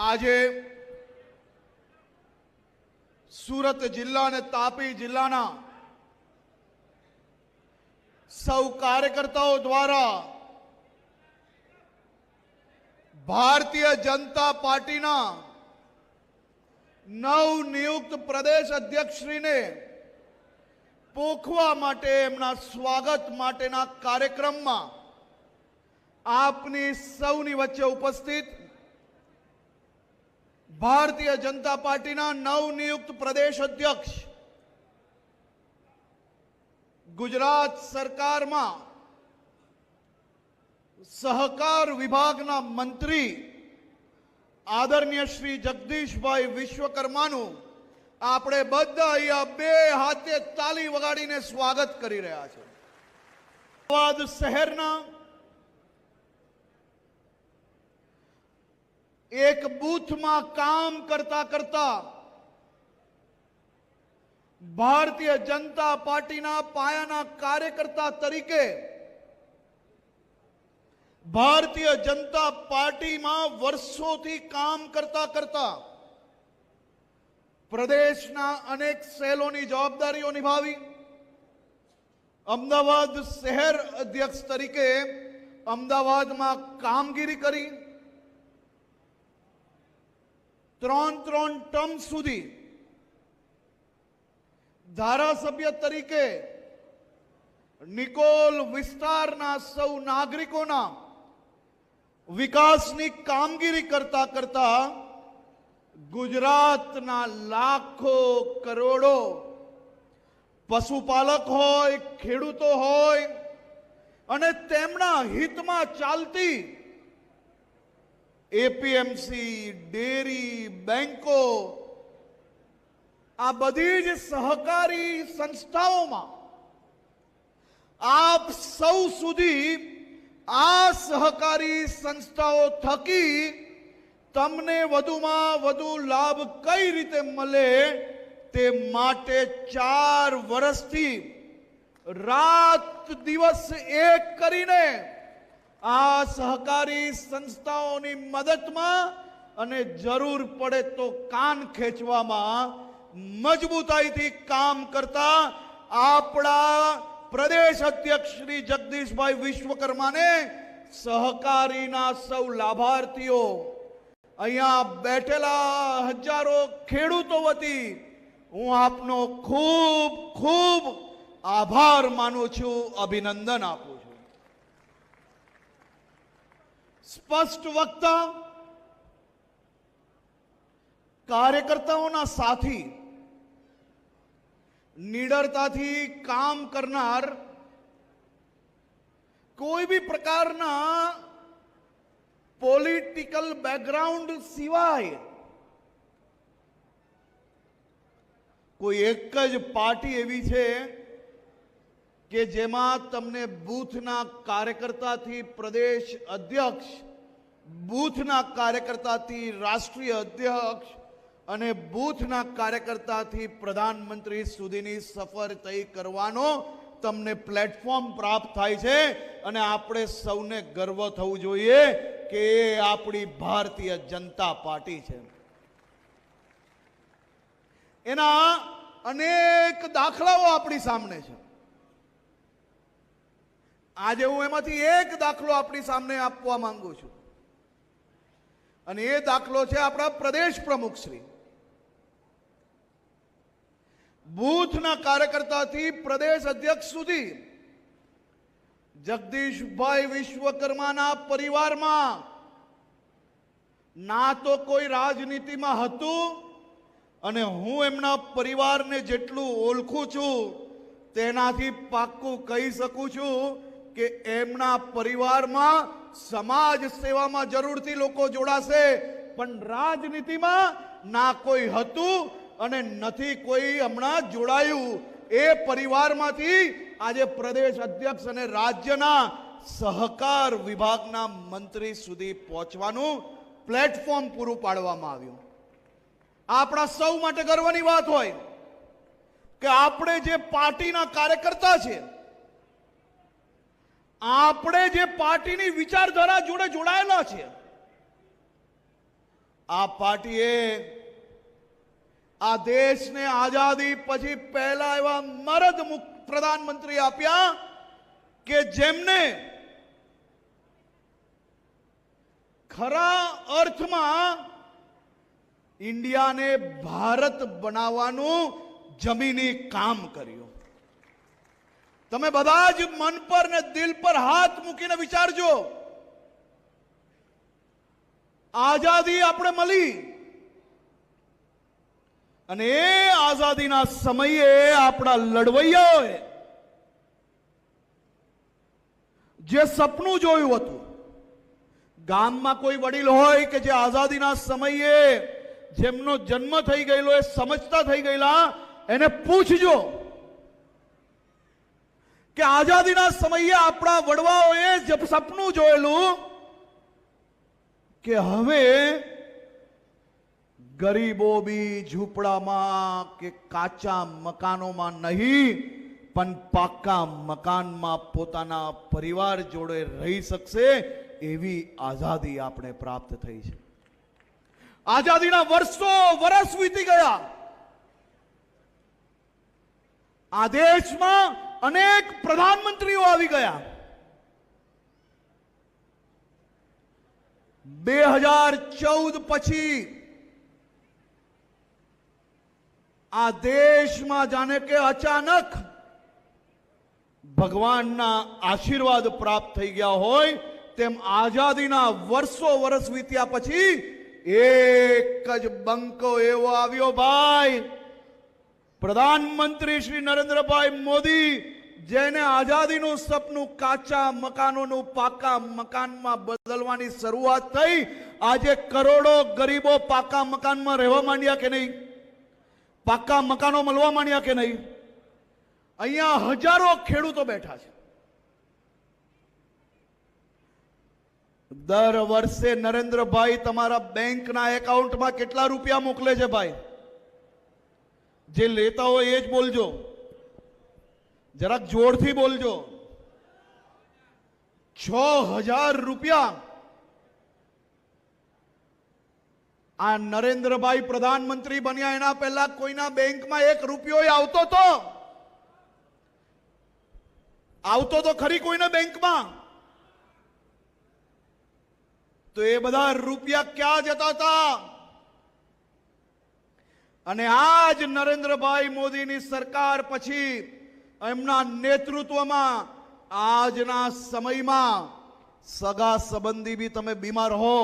આજે સુરત જિલ્લા અને તાપી જિલ્લાના સૌ કાર્યકર્તાઓ દ્વારા ભારતીય જનતા પાર્ટીના નવ નિયુક્ત પ્રદેશ અધ્યક્ષશ્રીને પોખવા માટે, એમના સ્વાગત માટેના કાર્યક્રમમાં આપની સૌની વચ્ચે ઉપસ્થિત ભારતીય જનતા પાર્ટીના નવનિયુક્ત પ્રદેશ અધ્યક્ષ. ગુજરાત સરકારમાં સહકાર વિભાગના મંત્રી આદરણીય શ્રી જગદીશભાઈ વિશ્વકર્માનું આપણે બધા અહીંયા બે હાથે તાલી વગાડીને સ્વાગત કરી રહ્યા છે. અમદાવાદ શહેરના એક બૂથમાં કામ કરતા કરતા ભારતીય જનતા પાર્ટીના પાયાના કાર્યકર્તા તરીકે ભારતીય જનતા પાર્ટીમાં વર્ષોથી કામ કરતા કરતા પ્રદેશના અનેક સેલોની જવાબદારીઓ નિભાવી. અમદાવાદ શહેર અધ્યક્ષ તરીકે અમદાવાદમાં કામગીરી કરી. ત્રણ ત્રણ ટર્મ સુધી. ધારાસભ્ય તરીકે નિકોલ વિસ્તારના સૌ નાગરિકોના વિકાસની કામગીરી કરતા કરતા ગુજરાતના લાખો કરોડો પશુપાલક હોય, ખેડૂતો હોય અને તેમના હિતમાં ચાલતી એપીએમસી ડેરી બેંકો આ બધી જ સહકારી સંસ્થાઓમાં આપ સૌ સુધી આ સહકારી સંસ્થાઓ થકી તમને વધુમાં વધુ લાભ કઈ રીતે મળે તે માટે ચાર વર્ષથી રાત દિવસ એક કરીને આ સહકારી સંસ્થાઓની મદદમાં અને જરૂર પડે તો કાન ખેંચવામાં મજબૂતાઈથી કામ કરતા આપણા પ્રદેશ અધ્યક્ષ શ્રી જગદીશભાઈ વિશ્વકર્માને સહકારીના સૌ લાભાર્થીઓ. અહીંયા બેઠેલા હજારો ખેડૂતો વતી હું આપનો ખૂબ ખૂબ આભાર માનું છું, અભિનંદન આપું છું સ્પષ્ટ વક્તા કાર્યકર્તાઓના સાથી નિડરતાથી કામ કરનાર કોઈ બી પ્રકારના પોલિટિકલ બેકગ્રાઉન્ડ સિવાય કોઈ એક જ પાર્ટી એવી છે કે જેમાં તમને બૂથના કાર્યકર્તાથી પ્રદેશ અધ્યક્ષ, બૂથના કાર્યકર્તાથી રાષ્ટ્રીય અધ્યક્ષ અને બૂથના કાર્યકર્તાથી પ્રધાનમંત્રી સુધીની સફર તય કરવાનો તમને પ્લેટફોર્મ પ્રાપ્ત થાય છે અને આપણે સૌને ગર્વ થવું જોઈએ કે એ આપણી ભારતીય જનતા પાર્ટી છે. એના અનેક દાખલાઓ આપણી સામે છે. આજે હું એમાંથી એક દાખલો આપણી સામે આપવા માંગુ છું. અને એ દાખલો છે આપણા પ્રદેશ પ્રમુખ શ્રી. બૂથના કાર્યકર્તાથી પ્રદેશ અધ્યક્ષ સુધી જગદીશભાઈ વિશ્વકર્માના પરિવારમાં ના તો કોઈ રાજનીતિમાં હતું અને હું એમના પરિવારને જેટલું ઓળખું છું તેનાથી પાક્કું કહી શકું છું કે એમના પરિવારમાં સમાજ સેવામાં જરૂરથી લોકો જોડાશે, પણ રાજનીતિમાં ના કોઈ હતું અને નથી કોઈ હમણાં જોડાયું. એ પરિવારમાંથી આજે પ્રદેશ અધ્યક્ષ અને રાજ્યના સહકાર વિભાગના મંત્રી સુધી પહોંચવાનું પ્લેટફોર્મ પૂરું પાડવામાં આવ્યું. આપણા સૌ માટે ગર્વની વાત હોય કે આપણે જે પાર્ટીના કાર્યકર્તા છે આપણે જે પાર્ટીની વિચારધારા જોડે જોડાયેલા છે આ પાર્ટીએ આ દેશને આઝાદી પછી પહેલા એવા મરદ પ્રધાનમંત્રી આપ્યા કે જેમને ખરા અર્થમાં ઇન્ડિયાને ભારત બનાવવાનું જમીની કામ કર્યું. તમે બધા જ મન પર ને દિલ પર હાથ મૂકીને વિચારજો. આઝાદી આપણે મળી. અને એ આઝાદીના સમયે આપણા લડવૈયાઓએ જે સપનું જોયું હતું, ગામમાં કોઈ વડીલ હોય કે જે આઝાદીના સમયે જેમનો જન્મ થઈ ગયેલો, એ સમજતા થઈ ગયેલા, એને પૂછજો. કે આઝાદીના સમયે આપણા વડવાઓએ સપનું જોયેલું કે હવે ગરીબો બી ઝૂંપડામાં કે કાચા મકાનોમાં નહીં, પણ પાક્કા મકાનમાં પોતાના પરિવાર જોડે રહી શકશે એવી આઝાદી આપણે પ્રાપ્ત થઈ છે. આઝાદીના વર્ષો વર્ષ વીતી ગયા. આ દેશમાં અનેક પ્રધાનમંત્રીઓ આવી ગયા. બે હજાર ચૌદ પછી આ દેશમાં જાણે કે અચાનક ભગવાનના આશીર્વાદ પ્રાપ્ત થઈ ગયા હોય, તેમ આઝાદીના વર્ષો વર્ષ વીત્યા પછી એક જ બંકો એવો આવ્યો, ભાઈ પ્રધાનમંત્રી શ્રી નરેન્દ્રભાઈ મોદી જેને આઝાદીનું સપનું કાચા મકાનોનું પાકા મકાનમાં બદલવાની શરૂઆત થઈ, આજે કરોડો ગરીબો પાકા મકાનમાં રહેવા માંડ્યા કે નહીં? પાકા મકાનો મળવા માંડ્યા કે નહીં? અહીંયા હજારો ખેડૂતો બેઠા છે. દર વર્ષે નરેન્દ્રભાઈ તમારા બેંકના એકાઉન્ટમાં કેટલા રૂપિયા મોકલે છે ભાઈ? જે લેતા હોય એ જ બોલજો. જરાક જોરથી બોલજો. છ હજાર રૂપિયા આ નરેન્દ્રભાઈ પ્રધાનમંત્રી બન્યા એના પહેલા કોઈના બેંકમાં એક રૂપિયો આવતો તો? આવતો તો ખરી કોઈના બેંકમાં? તો એ બધા રૂપિયા ક્યાં જતા હતા? અને આજ નરેન્દ્રભાઈ મોદીની સરકાર પછી એમના નેતૃત્વમાં આજના સમયમાં સગા સંબંધી બી તમે બીમાર હો,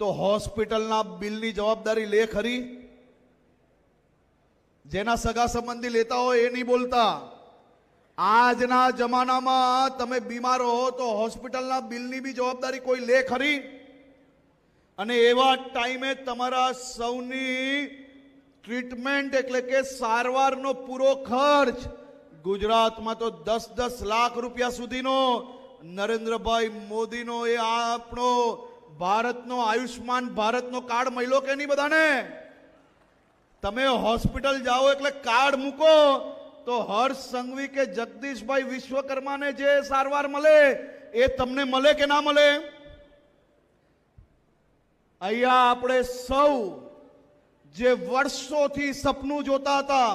તો હોસ્પિટલના બિલની જવાબદારી લે ખરી? જેના સગા સંબંધી લેતા હોય એ નહીં બોલતા. આજના જમાનામાં તમે બીમાર હો તો હોસ્પિટલના બિલની બી જવાબદારી કોઈ લે ખરી? અને એવા ટાઈમે તમારા સૌની ટ્રીટમેન્ટ એટલે કે સારવારનો પૂરો ખર્ચ ગુજરાતમાં તો દસ દસ લાખ રૂપિયા સુધીનો નરેન્દ્રભાઈ મોદીનો એ આપણો ભારતનો આયુષ્માન ભારતનો કાર્ડ મળ્યો કે નહીં બધાને? તમે હોસ્પિટલ જાઓ એટલે કાર્ડ મૂકો તો હર્ષ સંઘવી કે જગદીશભાઈ વિશ્વકર્માને જે સારવાર મળે એ તમને મળે કે ના મળે? અહીંયા આપણે સૌ જે વર્ષોથી સપનું જોતા હતા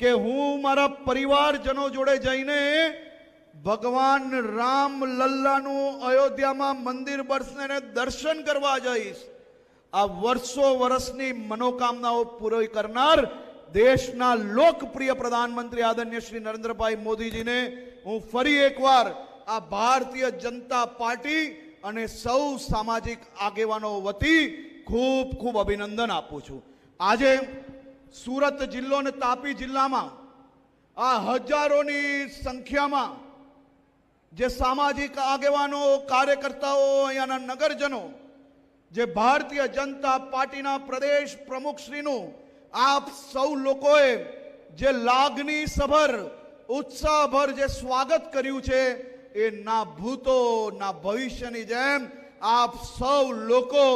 કે હું મારા પરિવારજનો જોડે જઈને ભગવાન રામ લલ્લાનું અયોધ્યામાં મંદિર બરસને દર્શન કરવા જઈશ. આ વર્ષો વર્ષની મનોકામનાઓ પૂરી કરનાર દેશના લોકપ્રિય પ્રધાનમંત્રી આદરણીય શ્રી નરેન્દ્રભાઈ મોદીજીને હું ફરી એકવાર આ ભારતીય જનતા પાર્ટી અને સૌ સામાજિક આગેવાનો વતી ખૂબ ખૂબ અભિનંદન આપું છું. આજે સુરત જિલ્લો અને તાપી જિલ્લામાં આ હજારોની સંખ્યામાં જે સામાજિક આગેવાનો, કાર્યકર્તાઓ, અહીંયાના નગરજનો, જે ભારતીય જનતા પાર્ટીના પ્રદેશ પ્રમુખશ્રીનું આપ સૌ લોકોએ જે લાગણી સભર ઉત્સાહભર જે સ્વાગત કર્યું છે એ ના ભૂતો, ના ભવિષ્યની જેમ આપ સૌ લોકો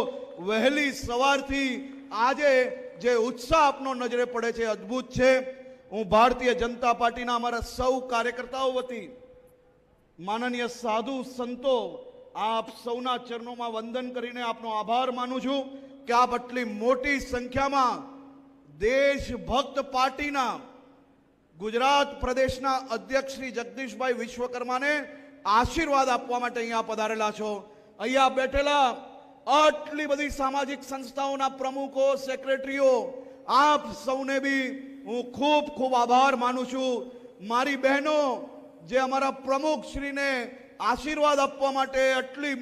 વહેલી સવારથી આજે જે ઉત્સાહ આપનો નજરે પડે છે અદ્ભુત છે. હું ભારતીય જનતા પાર્ટીના અમારા સૌ કાર્યકર્તાઓ વતી માનનીય સાધુ સંતો આપ સૌના ચરણોમાં વંદન કરીને આપનો આભાર માનું છું કે આપ આટલી મોટી સંખ્યામાં દેશભક્ત પાર્ટીના ગુજરાત પ્રદેશના અધ્યક્ષ શ્રી જગદીશભાઈ વિશ્વકર્માને આશીર્વાદ આપવા માટે અહીંયા પધારેલા છો. અહીંયા બેઠેલા આટલી બધી સામાજિક સંસ્થાઓના પ્રમુખો, સેક્રેટરીઓ, આપ સૌને બી હું ખૂબ ખૂબ આભાર માનું છું. મારી બહેનો, જે અમારા પ્રમુખ શ્રીને આશીર્વાદ આપવા માટે આટલી